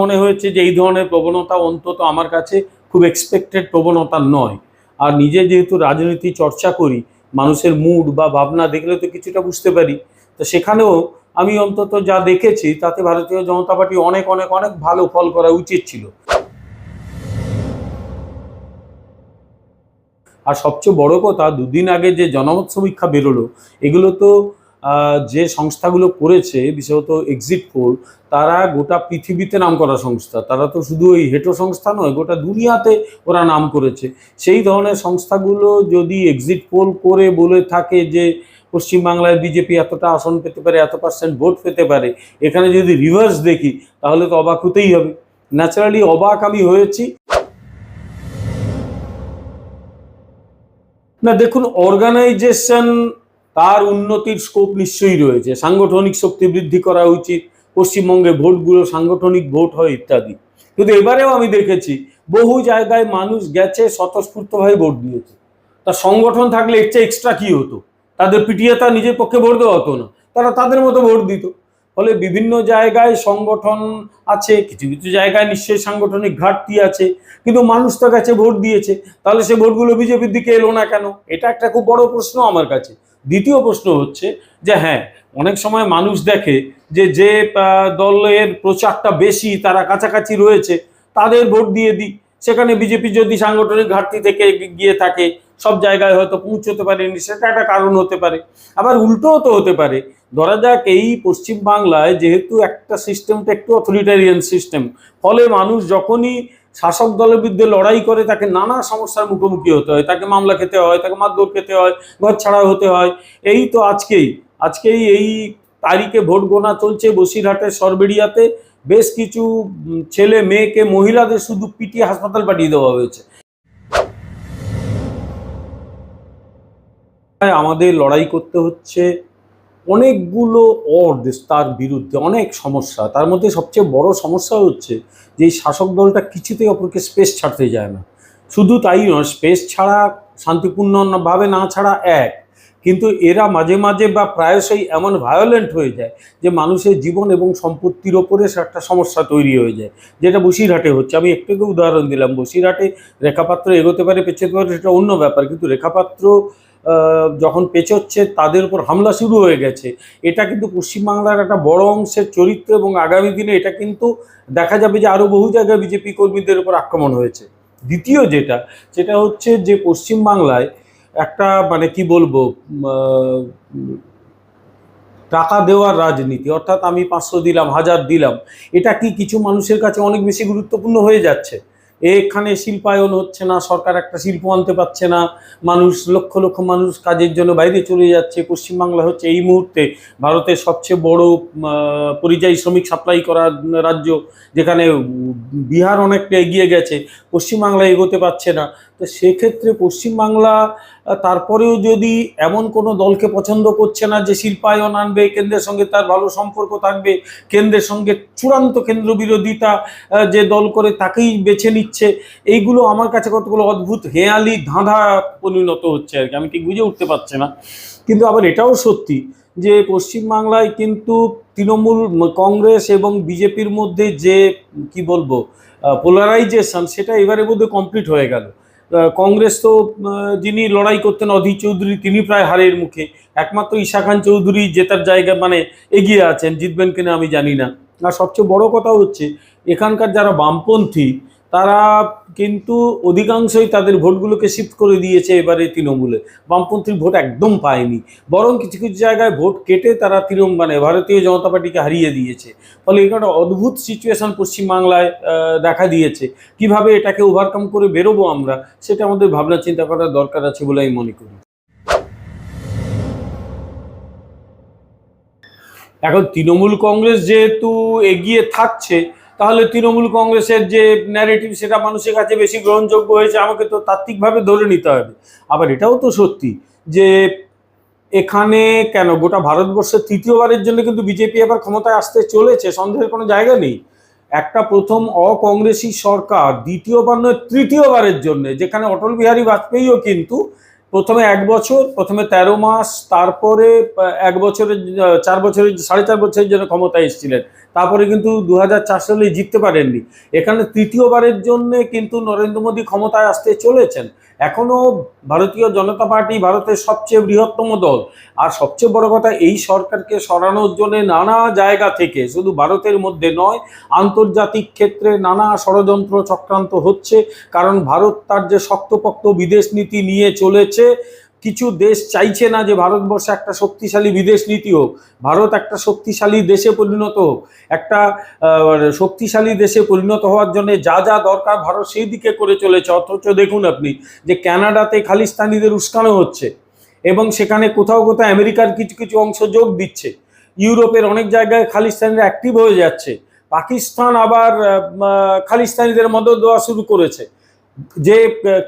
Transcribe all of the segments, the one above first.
মনে হয়েছে যে এই ধরনের প্রবণতা অন্তত আমার কাছে খুব এক্সপেক্টেড প্রবণতা নয়। আর নিজে যেহেতু রাজনীতি চর্চা করি, মানুষের মুড বা ভাবনা দেখলে তো কিছুটা বুঝতে পারি। তো সেখানেও আমি অন্তত যা দেখেছি, তাতে ভারতীয় জনতা পার্টি অনেক অনেক অনেক ভালো ফল করা উচিত ছিল। আর সবচেয়ে বড় কথা, দুদিন আগে যে জনমত সমীক্ষা বেরোলো, এগুলো তো যে সংস্থাগুলো করেছে, বিশেষত এক্সিট পোল তারা গোটা পৃথিবীতে নাম করা সংস্থা। তারা তো শুধু ওই হেটো সংস্থা নয়, গোটা দুনিয়াতে ওরা নাম করেছে। সেই ধরনের সংস্থাগুলো যদি এক্সিট পোল করে বলে থাকে যে, পশ্চিমবাংলায় বিজেপি এতটা আসন পেতে পারে, এত পার্সেন্ট ভোট পেতে পারে, এখানে যদি রিভার্স দেখি, তাহলে তো অবাক হতেই হবে। ন্যাচারালি অবাক আমি হয়েছি। না, দেখুন অর্গানাইজেশন তার উন্নতির স্কোপ নিশ্চয়ই রয়েছে। সাংগঠনিক শক্তি বৃদ্ধি করা উচিত, পশ্চিমবঙ্গে ভোটগুলো সাংগঠনিক ভোট হয় ইত্যাদি। কিন্তু এবারেও আমি দেখেছি, বহু জায়গায় মানুষ গেছে স্বতঃস্ফূর্তভাবে ভোট দিয়েছে। তা সংগঠন থাকলে এর চেয়ে এক্সট্রা কি হতো? তাদের পিটিয়ে তা নিজের পক্ষে ভোট দেওয়া হতো না। তারা তাদের মতো ভোট দিত। ফলে বিভিন্ন জায়গায় সংগঠন আছে, কিছু কিছু জায়গায় নিশ্চয়ই সাংগঠনিক ঘাটতি আছে, কিন্তু মানুষ তো কাছে ভোট দিয়েছে। তাহলে সে ভোটগুলো বিজেপির দিকে এলো না কেন? এটা একটা খুব বড় প্রশ্ন আমার কাছে। দ্বিতীয় প্রশ্ন হচ্ছে যে হ্যাঁ অনেক সময় মানুষ দেখে যে যে দলের প্রচারটা বেশি, তারা কাছাকাছি রয়েছে, তাদের ভোট দিয়ে দিই। সেখানে বিজেপি যদি সাংগঠনিক ঘাটতি থেকে গিয়ে থাকে সব জায়গায় হয়তো পৌঁছতে পারেনি সেটা একটা কারণ হতে পারে। আবার উল্টোও তো হতে পারে। ধরা যাক এই পশ্চিম বাংলায় যেহেতু একটা সিস্টেমটা একটু অথরিটারিয়ান সিস্টেম ফলে মানুষ যখনই শাসক দলের বিরুদ্ধে লড়াই করে, তাকে নানা সমস্যার মুখোমুখি হতে হয়। তাকে মামলা খেতে হয়, তাকে মারধর খেতে হয়, ঘর ছাড়া হতে হয়। এই তো আজকেই আজকেই এই তারিখে ভোট গোনা চলছে বসিরহাটের সরবেড়িয়াতে। বেশ কিছু ছেলে, মেয়েকে, মহিলাদের শুধু পিটিয়ে হাসপাতাল পাঠিয়ে দেওয়া হয়েছে। আমাদের লড়াই করতে হচ্ছে অনেকগুলো অর্ধ তার বিরুদ্ধে, অনেক সমস্যা। তার মধ্যে সবচেয়ে বড় সমস্যা হচ্ছে যে শাসক দলটা কিছুতেই অপরকে স্পেস ছাড়তে যায় না। শুধু তাই নয় স্পেস ছাড়া, শান্তিপূর্ণভাবে না ছাড়া এক। কিন্তু এরা মাঝে মাঝে বা প্রায়শই এমন ভায়োলেন্ট হয়ে যায় যে মানুষের জীবন এবং সম্পত্তির ওপরে একটা সমস্যা তৈরি হয়ে যায়। যেটা বসিরহাটে হচ্ছে। আমি একটু উদাহরণ দিলাম। বসিরহাটে রেখাপাত্র এগোতে পারে পেছোতে পারে, সেটা অন্য ব্যাপার। কিন্তু রেখাপাত্র যখন পেছোচ্ছে তাদের উপর হামলা শুরু হয়ে গেছে। এটা কিন্তু পশ্চিমবাংলার একটা বড় অংশের চরিত্র এবং আগামী দিনে এটা কিন্তু দেখা যাবে যে আরও বহু জায়গায় বিজেপি কর্মীদের উপর আক্রমণ হয়েছে। দ্বিতীয় যেটা, সেটা হচ্ছে যে পশ্চিমবাংলায় একটা মানে কি বলব টাকা দেওয়ার রাজনীতি, অর্থাৎ আমি পাঁচশো দিলাম, হাজার দিলাম, এটা কি কিছু মানুষের কাছে অনেক বেশি গুরুত্বপূর্ণ হয়ে যাচ্ছে? এখানে শিল্পায়ন হচ্ছে না, সরকার একটা শিল্প আনতে পারছে না, মানুষ, লক্ষ লক্ষ মানুষ কাজের জন্য বাইরে চলে যাচ্ছে। পশ্চিমবাংলা হচ্ছে এই মুহূর্তে ভারতের সবচেয়ে বড় পরিযায়ী শ্রমিক সাপ্লাই করার রাজ্য, যেখানে বিহার অনেকটা এগিয়ে গেছে। পশ্চিমবাংলা এগোতে পারছে না। তো সেক্ষেত্রে পশ্চিমবাংলা তারপরেও যদি এমন কোনো দলকে পছন্দ করছে না যে শিল্পায়ন আনবে, কেন্দ্রের সঙ্গে তার ভালো সম্পর্ক থাকবে, কেন্দ্রের সঙ্গে চূড়ান্ত কেন্দ্র বিরোধিতা যে দল করে তাকেই বেছে নিচ্ছে, এইগুলো আমার কাছে কতগুলো অদ্ভুত হেয়ালি ধাঁধা পরিণত হচ্ছে আর কি। আমি ঠিক বুঝে উঠতে পারছি না। কিন্তু আবার এটাও সত্যি যে পশ্চিমবাংলায় কিন্তু তৃণমূল কংগ্রেস এবং বিজেপির মধ্যে যে, কি বলব পোলারাইজেশন সেটা এবারে মধ্যে কমপ্লিট হয়ে গেল। কংগ্রেস তো যিনি লড়াই করতেন অধীর চৌধুরী, তিনি প্রায় হারের মুখে। একমাত্র ঈশা খান চৌধুরী জেতার জায়গা মানে এগিয়ে আছেন, জিতবেন কিনা আমি জানি না। আর সবচেয়ে বড় কথা হচ্ছে, এখানকার যারা বামপন্থী তারা কিন্তু অধিকাংশই তাদের ভোটগুলোকে শিফট করে দিয়েছে এবারে তৃণমূলে। বামপন্থীর ভোট একদম পায়নি। বরং কিছু কিছু জায়গায় ভোট কেটে তারা তৃণমূল মানে ভারতীয় জনতা পার্টিকে হারিয়ে দিয়েছে। ফলে এখানে অদ্ভুত সিচুয়েশন পশ্চিমবাংলায় দেখা দিয়েছে। কীভাবে এটাকে ওভারকাম করে বেরোবো আমরা, সেটা আমাদের ভাবনা চিন্তা করার দরকার আছে বলে আমি মনে করি। এখন তৃণমূল কংগ্রেস যেহেতু এগিয়ে থাকছে তাহলে তৃণমূল কংগ্রেসের যে ন্যারেটিভ সেটা মানুষের কাছে বেশি গ্রহণযোগ্য হয়েছে, আমাকে তো তাত্ত্বিকভাবে ধরে নিতে হবে। আবার এটাও তো সত্যি যে এখানে কেন গোটা ভারতবর্ষের তৃতীয়বারের জন্য কিন্তু বিজেপি আবার ক্ষমতায় আসতে চলেছে, সন্দেহের কোনো জায়গা নেই। একটা প্রথম অকংগ্রেসি সরকার দ্বিতীয়বার নয়, তৃতীয়বারের জন্য, যেখানে অটল বিহারী বাজপেয়ীও কিন্তু প্রথমে এক বছর, প্রথমে তেরো মাস, তারপরে এক বছরের চার বছরের, সাড়ে চার বছরের জন্য ক্ষমতায় এসেছিলেন। তারপরে কিন্তু দু হাজার চার সালে জিততে পারেননি। এখানে তৃতীয়বারের জন্য কিন্তু নরেন্দ্র মোদী ক্ষমতায় আসতে চলেছেন। এখনও ভারতীয় জনতা পার্টি ভারতের সবচেয়ে বৃহত্তম দল। আর সবচেয়ে বড় কথা, এই সরকারকে সরানোর জন্য নানা জায়গা থেকে, শুধু ভারতের মধ্যে নয়, আন্তর্জাতিক ক্ষেত্রে নানা ষড়যন্ত্র চক্রান্ত হচ্ছে। কারণ ভারত তার যে শক্তপোক্ত বিদেশ নীতি নিয়ে চলেছে কিছু দেশ চাইছে না যে ভারতবর্ষে একটা শক্তিশালী বিদেশ নীতি হোক। ভারত একটা শক্তিশালী দেশে পরিণত হোক। একটা শক্তিশালী দেশে পরিণত হওয়ার জন্য যা যা দরকার ভারত সেই দিকে করে চলেছে। অথচ দেখুন আপনি যে কানাডাতে খালিস্তানিদের উস্কানো হচ্ছে এবং সেখানে কোথাও কোথাও আমেরিকার কিছু কিছু অংশ যোগ দিচ্ছে। ইউরোপের অনেক জায়গায় খালিস্তানিরা অ্যাক্টিভ হয়ে যাচ্ছে। পাকিস্তান আবার খালিস্তানিদের মদত দেওয়া শুরু করেছে। যে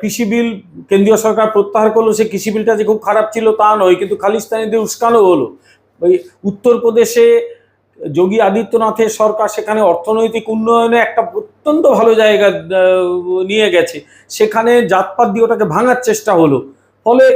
কৃষি বিল কেন্দ্রীয় সরকার প্রত্যাহার করল সে কৃষি বিলটা যে খুব খারাপ ছিল তা নয়, কিন্তু খালিস্তানিদের উস্কানো হলো। ওই উত্তরপ্রদেশে যোগী আদিত্যনাথের সরকার সেখানে অর্থনৈতিক উন্নয়নে একটা অত্যন্ত ভালো জায়গা নিয়ে গেছে। সেখানে জাতপাত দিয়ে ওটাকে ভাঙার চেষ্টা হলো। ফলে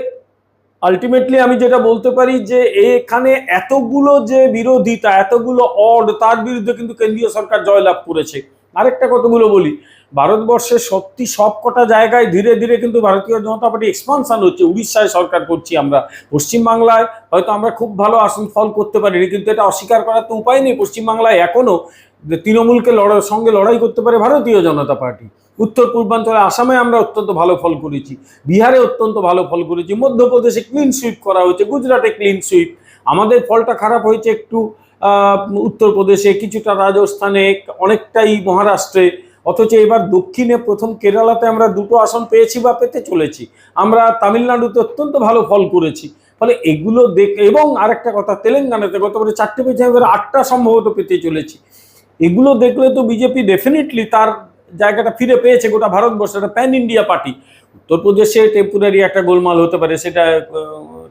আলটিমেটলি আমি যেটা বলতে পারি যে, এখানে এতগুলো যে বিরোধিতা, এতগুলো অড, তার বিরুদ্ধে কিন্তু কেন্দ্রীয় সরকার জয়লাভ করেছে। আরেকটা কতগুলো বলি ভারতবর্ষের সত্যি সব কটা জায়গায় ধীরে ধীরে কিন্তু ভারতীয় জনতা পার্টি এক্সপানশন হচ্ছে। উড়িষ্যায় সরকার করছি আমরা। পশ্চিমবাংলায় হয়তো আমরা খুব ভালো আসন ফল করতে পারিনি, কিন্তু এটা অস্বীকার করার তো উপায় নেই। পশ্চিমবাংলায় এখনও তৃণমূলকে লড়াই, সঙ্গে লড়াই করতে পারে ভারতীয় জনতা পার্টি। উত্তর পূর্বাঞ্চলে আসামে আমরা অত্যন্ত ভালো ফল করেছি। বিহারে অত্যন্ত ভালো ফল করেছি। মধ্যপ্রদেশে ক্লিন সুইপ করা হয়েছে। গুজরাটে ক্লিন সুইপ আমাদের ফলটা খারাপ হয়েছে একটু উত্তরপ্রদেশে, কিছুটা রাজস্থানে, অনেকটাই মহারাষ্ট্রে। অথচ এবার দক্ষিণে প্রথম কেরালাতে আমরা দুটো আসন পেয়েছি বা পেতে চলেছি। আমরা তামিলনাড়ুতে অত্যন্ত ভালো ফল করেছি। ফলে এগুলো দেখ, এবং আরেকটা কথা, তেলেঙ্গানাতে গতবারে চারটে পেয়েছি এবার আটটা সম্ভবত পেতে চলেছি। এগুলো দেখলে তো বিজেপি ডেফিনেটলি তার জায়গাটা ফিরে পেয়েছে, গোটা ভারতবর্ষে একটা প্যান ইন্ডিয়া পার্টি উত্তরপ্রদেশে টেম্পোরারি একটা গোলমাল হতে পারে, সেটা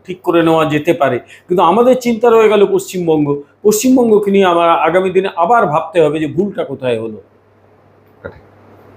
ঠিক করে নেওয়া যেতে পারে। কিন্তু আমাদের চিন্তা রয়ে গেল পশ্চিমবঙ্গ। পশ্চিমবঙ্গকে নিয়ে আমার আগামী দিনে আবার ভাবতে হবে যে ভুলটা কোথায় হলো।